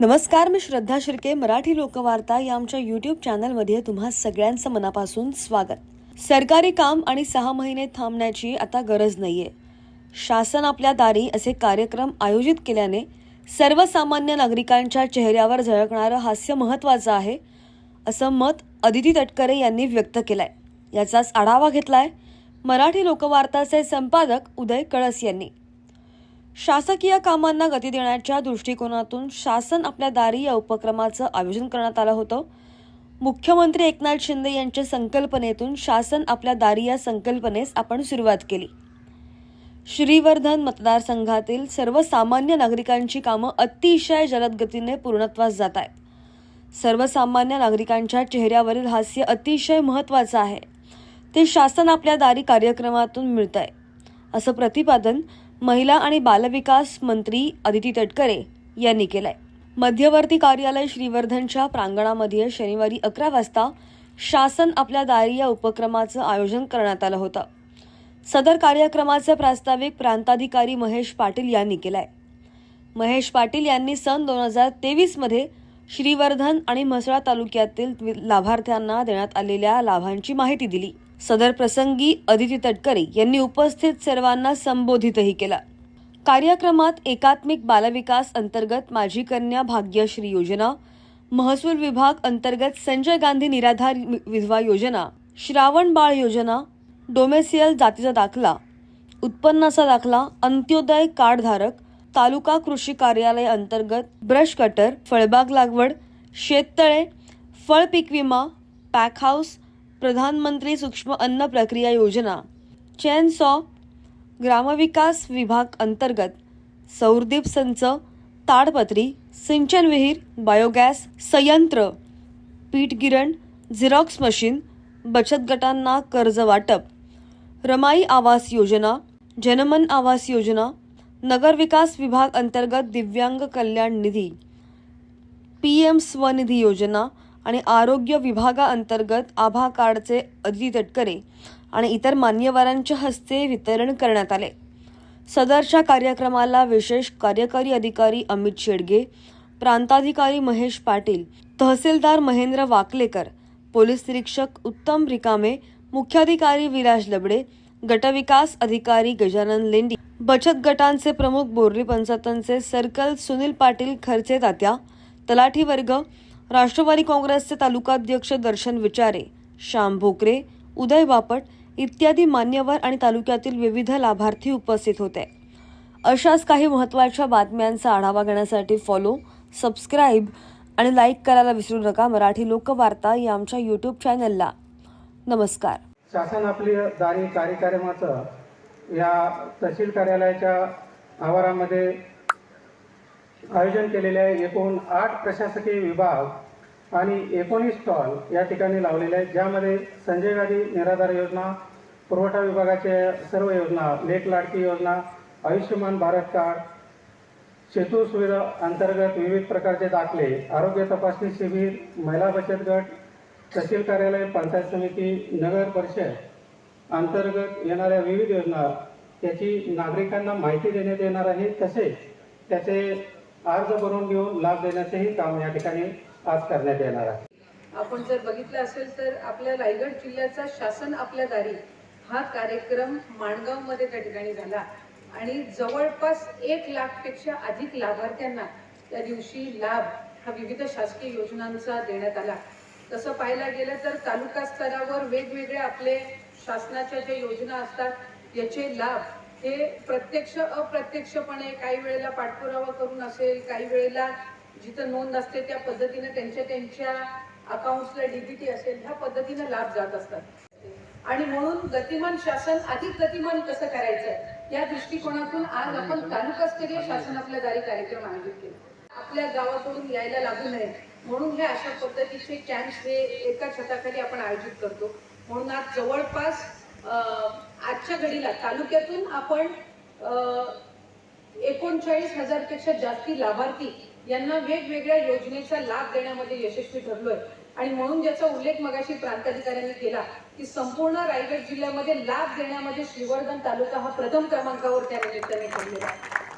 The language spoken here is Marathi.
नमस्कार मी श्रद्धा शिर्के मराठी लोकवार्ता या आमच्या यूट्यूब चॅनलमध्ये तुम्हा सगळ्यांचं मनापासून स्वागत. सरकारी काम आणि सहा महिने थांबण्याची आता गरज नाहीये. शासन आपल्या दारी असे कार्यक्रम आयोजित केल्याने सर्वसामान्य नागरिकांच्या चेहऱ्यावर झळकणारं हास्य महत्त्वाचं आहे असं मत अदिती तटकरे यांनी व्यक्त केलंय. याचाच आढावा घेतलाय मराठी लोकवार्ताचे संपादक उदय कळस यांनी. शासकीय कामांना गती देण्याच्या दृष्टिकोनातून शासन आपल्या दारी या उपक्रमाचं आयोजन करण्यात आलं होतं. मुख्यमंत्री एकनाथ शिंदे यांच्या संकल्पनेतून शासन आपल्या दारी या संकल्पनेस आपण सुरुवात केली. श्रीवर्धन मतदारसंघातील सर्वसामान्य नागरिकांची कामं अतिशय जलद गतीने पूर्णत्वास जात आहेत. सर्वसामान्य नागरिकांच्या चेहऱ्यावरील हास्य अतिशय महत्त्वाचं आहे. ते शासन आपल्या दारी कार्यक्रमातून मिळत आहे असं प्रतिपादन महिला आणि बालविकास मंत्री अदिती तटकरे यांनी केलंय. मध्यवर्ती कार्यालय श्रीवर्धनच्या प्रांगणामध्ये शनिवारी अकरा वाजता शासन आपल्या दारी या उपक्रमाचं आयोजन करण्यात आलं होतं. सदर कार्यक्रमाचे प्रास्ताविक प्रांताधिकारी महेश पाटील यांनी केलाय. महेश पाटील यांनी सन दोन हजार तेवीसमध्ये श्रीवर्धन आणि म्हसळा तालुक्यातील लाभार्थ्यांना देण्यात आलेल्या लाभांची माहिती दिली. सदर प्रसंगी अदिती तटकरे यांनी उपस्थित सर्वांना संबोधितही केला. कार्यक्रमात एकात्मिक बालविकास अंतर्गत माझी कन्या भाग्यश्री योजना महसूल विभाग अंतर्गत संजय गांधी निराधार विधवा योजना श्रावण बाळ योजना डोमेसियल जातीचा दाखला उत्पन्नाचा दाखला अंत्योदय कार्डधारक तालुका कृषी कार्यालय अंतर्गत ब्रश कटर फळबाग लागवड शेततळे फळ पीक विमा पॅक हाऊस प्रधानमंत्री सूक्ष्म अन्न प्रक्रिया योजना चैन सॉ ग्रामविकास विभाग अंतर्गत सौरदीप संच ताडपत्री सिंचन विहीर बायोगॅस संयंत्र पीठ गिरण झिरॉक्स मशीन बचत गटांना कर्ज वाटप रमाई आवास योजना जनमन आवास योजना नगर विकास विभाग अंतर्गत दिव्यांग कल्याण निधी पी एम स्वनिधी योजना आणि आरोग्य विभागाअंतर्गत आभा कार्डचे अदिती तटकरे आणि इतर मान्यवरांच्या हस्ते वितरण करण्यात आले. सदरच्या कार्यक्रमाला विशेष कार्यकारी अधिकारी अमित शेडगे प्रांताधिकारी महेश पाटील तहसीलदार महेंद्र वाकलेकर पोलीस निरीक्षक उत्तम रिकामे मुख्याधिकारी विलास लबडे गटविकास अधिकारी गजानन लेंडी बचत गटांचे प्रमुख बोर्री पंचायतचे सर्कल सुनील पाटील खर्चे तात्या तलाठी वर्ग राष्ट्रवादी काँग्रेसचे तालुकाध्यक्ष दर्शन विचारे श्याम भोकरे उदय बापट इत्यादी मान्यवर आणि तालुक्यातील विविध लाभार्थी उपस्थित होते. अशाच काही महत्त्वाच्या बातम्यांचा आढावा घेण्यासाठी फॉलो सबस्क्राईब आणि लाईक करायला विसरू नका. मराठी लोकवार्ता या आमच्या यूट्यूब चॅनलला नमस्कार. शासन आपली दारी कार्यक्रमाचं या तहसील कार्यालयाच्या आवारामध्ये आयोजन केलेले आहे एकूण आठ प्रशासकीय विभाग आणि एकोणीस स्टॉल या ठिकाणी लावलेले आहेत ज्यामध्ये संजय गांधी निराधार योजना पुरवठा विभागाच्या सर्व योजना लेख लाडकी योजना आयुष्यमान भारत कार्ड सेतू सुविधा अंतर्गत विविध प्रकारचे दाखले आरोग्य तपासणी शिबिर महिला बचत गट तहसील कार्यालय पंचायत समिती नगर परिषद अंतर्गत येणाऱ्या विविध योजना त्याची नागरिकांना माहिती देण्यात येणार आहे. तसेच त्याचे अर्ज भरून घेऊन लाभ देण्याचेही काम या ठिकाणी आज करण्यात येणार आहे. आपण जर बघितलं असेल तर आपल्या रायगड जिल्ह्याचा शासन आपल्या दारी हा कार्यक्रम माणगावमध्ये त्या ठिकाणी झाला. आणि जवळपास एक लाखपेक्षा अधिक लाभार्थ्यांना त्या दिवशी लाभ हा विविध शासकीय योजनांचा देण्यात आला. तसं पाहायला गेलं तर तालुका स्तरावर वेगवेगळ्या आपले शासनाच्या ज्या योजना असतात याचे लाभ हे प्रत्यक्ष अप्रत्यक्षपणे काही वेळेला पाठपुरावा करून असेल काही वेळेला जिथं नोंद असते त्या पद्धतीने त्यांच्या त्यांच्या अकाउंट्सला डीबीटी असेल ह्या पद्धतीने लाभ जात असतात. आणि म्हणून गतिमान शासन अधिक गतिमान कसं करायचं? या दृष्टिकोनातून आज आपण तालुकास्तरीय शासन आपल्या दारी कार्यक्रम आयोजित केला. आपल्या गावाकडून यायला लागू नये. म्हणून हे अशा पद्धतीचे कॅम्प्स हे एका छताखाली आपण आयोजित करतो. म्हणून आज जवळपास आजच्या घडीला तालुक्यातून आपण एकोणचाळीस हजारपेक्षा जास्ती लाभार्थी यांना वेगवेगळ्या योजनेचा लाभ देण्यामध्ये यशस्वी ठरलोय. आणि म्हणून ज्याचा उल्लेख मगाशी प्रांताधिकाऱ्यांनी केला की संपूर्ण रायगड जिल्ह्यामध्ये लाभ देण्यामध्ये श्रीवर्धन तालुका हा प्रथम क्रमांकावर त्या निमित्ताने ठरलेला आहे.